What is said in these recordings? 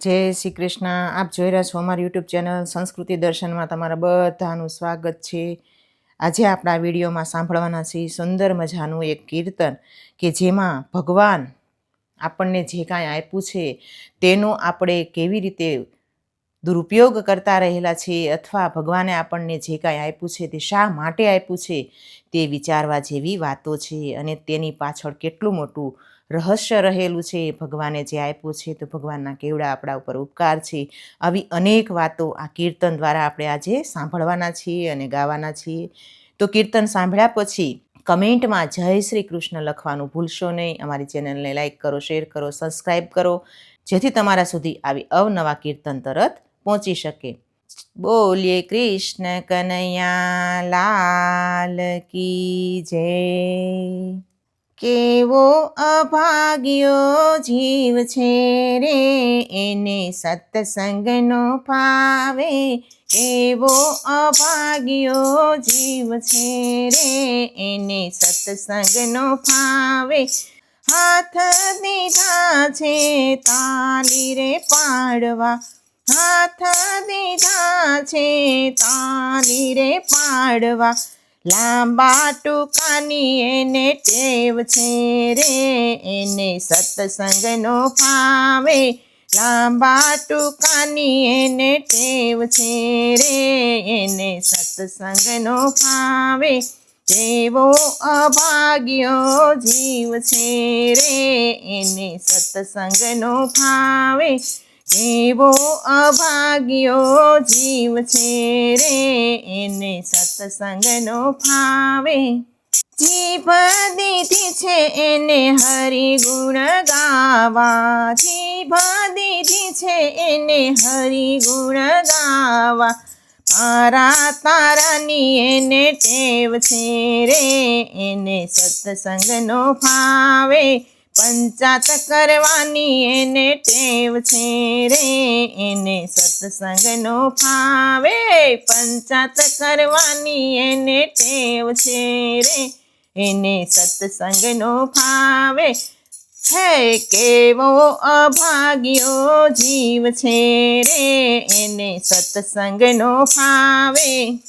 જય શ્રી કૃષ્ણ. આપ જોઈ રહ્યા છો અમારી યુટ્યુબ ચેનલ સંસ્કૃતિ દર્શનમાં. તમારા બધાનું સ્વાગત છે. આજે આપણા વિડીયોમાં સાંભળવાના છે સુંદર મજાનું એક કીર્તન કે જેમાં ભગવાન આપણને જે કાંઈ આપ્યું છે તેનો આપણે કેવી રીતે દુરુપયોગ કરતા રહેલા છે અથવા ભગવાને આપણને જે કાંઈ આપ્યું છે તે શા માટે આપ્યું છે તે વિચારવા જેવી વાતો છે અને તેની પાછળ કેટલું મોટું રહસ્ય રહેલું છે. ભગવાને જે આપ્યું છે તો ભગવાનના કેવડા આપણા ઉપર ઉપકાર છે. આવી અનેક વાતો આ કીર્તન દ્વારા આપણે આજે સાંભળવાના છીએ અને ગાવાના છીએ. તો કીર્તન સાંભળ્યા પછી કમેન્ટમાં જય શ્રી કૃષ્ણ લખવાનું ભૂલશો નહીં. અમારી ચેનલને લાઈક કરો, શેર કરો સબસ્ક્રાઈબ કરો. જેથી તમારા સુધી આવી અવનવા કીર્તન તરત પહોંચી શકે. બોલીએ, કૃષ્ણ કનૈયા, લાલ કી જય. કેવો અભાગ્યો જીવ છે રે, એને સત્સંગનો ફાવે. કેવો અભાગ્યો જીવ છે રે, એને સત્સંગનો ફાવે. હાથ દીધા છે તાલી રે પાડવા હાથ દીધા છે તાની રે પાડવા. લાંબા ટૂંકાની એને ટેવ છે રે, એને સત્સંગનો ફાવે. લાંબા ટૂંકાની એને ટેવ છે રે, એને સત્સંગનો ફાવે. જેવો અભાગ્યો જીવ છે રે, એને સત્સંગનો ભાવે જેવો અભાગ્યો જીવ છે રે, એને સત્સંગનો ફાવે. જીભ દીધી છે એને હરિગુણ ગાવા જીભદીથી છે એને હરિગુણ ગાવા. મારા તારાની એને ટેવ છે રે, એને સત્સંગનો ભાવે પંચાત કરવાની એને ટેવ છે રે, એને સત્સંગનો ફાવે પંચાત કરવાની એને ટેવ છે રે, એને સત્સંગનો ફાવે હે, કેવો અભાગ્યો જીવ છે રે, એને સત્સંગનો ભાવે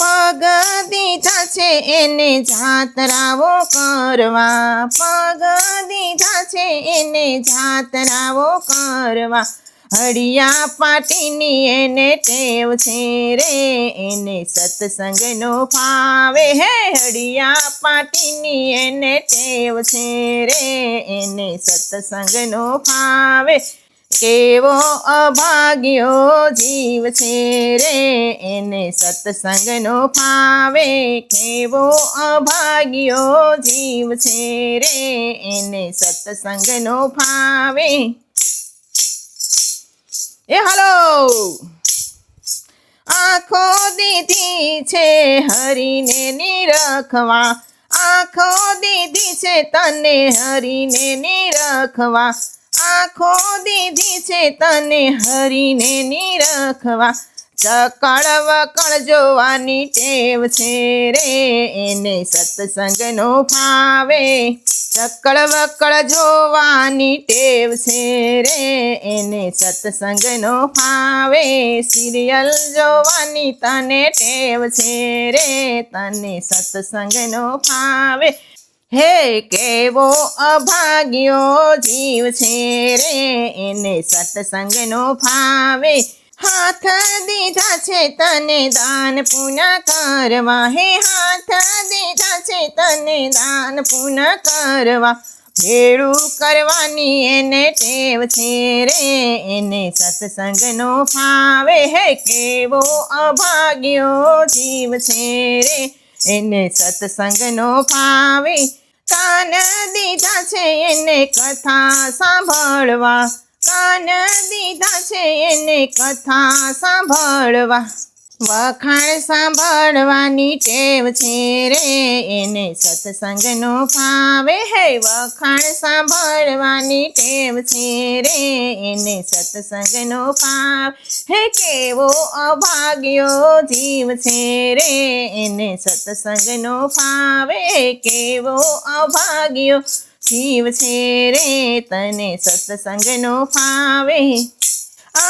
પગ દીધા છે એને જાતરાવો કરવા. પગ દીધા છે એને જાતરાવો કરવા. હળિયા પાટીની એને ટેવ છે રે, એને સત્સંગનો ફાવે હે. હળિયા પાટીની એને ટેવ છે રે, એને સત્સંગનો ભાવે. કેવો અભાગ્યો જીવ છે રે? એને સત્સંગનો ફાવે. કેવો અભાગ્યો જીવ છે રે? એને સત્સંગનો ફાવે. એ હલો. આંખો દીધી છે હરીને નિરખવા. આંખો દીધી છે તને હરીને નિરખવા. આંખો દીધી છે તને હરીને નિરખવા. ચકળ વકળ જોવાની ટેવ છે રે, એને સત્સંગનો ફાવે. ચકળ વકળ જોવાની ટેવ છે રે, એને સત્સંગનો ફાવે. સિરિયલ જોવાની તને ટેવ છે રે, તને સત્સંગનો ભાવે હે કેવો અભાગ્યો જીવ છે રે? એને સત્સંગનો ફાવે. હાથ દીધા છે તને દાન પુના કરવા. હે હાથ દીધા છે તને દાન પુના કરવા. ભેળું કરવાની એને ટેવ છે રે. એને સત્સંગનો ફાવે. હે કેવો અભાગ્યો જીવ છે રે? એને સત્સંગનો ભાવે કાન દીધા છે એને કથા સાંભળવા. કાન દીધા છે એને કથા સાંભળવા. વખાણ સાંભળવાની ટેવ છે રે, એને સત્સંગનો ફાવે હે. વખાણ સાંભળવાની ટેવ છે રે, એને સત્સંગનો ફાવ હે. કેવો અભાગ્યો જીવ છે રે, એને સત્સંગનો ફાવે કેવો અભાગ્યો જીવ છે રે, તને સત્સંગનો ભાવે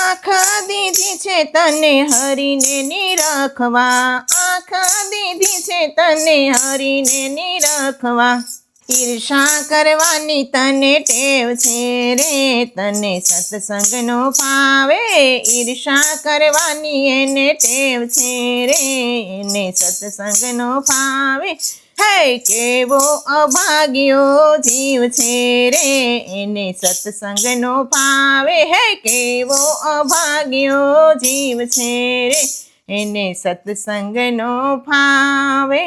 આંખ દીધી છે તને હરીને નિરખવા. આંખ દીધી છે તને હરીને નિરખવા. ઈર્ષા કરવાની તને ટેવ છે રે. તને સત્સંગનો ફાવે. ઈર્ષા કરવાની એને ટેવ છે રે. એને સત્સંગનો ફાવે. હે, કેવો અભાગ્યો જીવ છે રે. એને સત્સંગનો ફાવે. હે, કેવો અભાગ્યો જીવ છે રે. એને સત્સંગનો ભાવે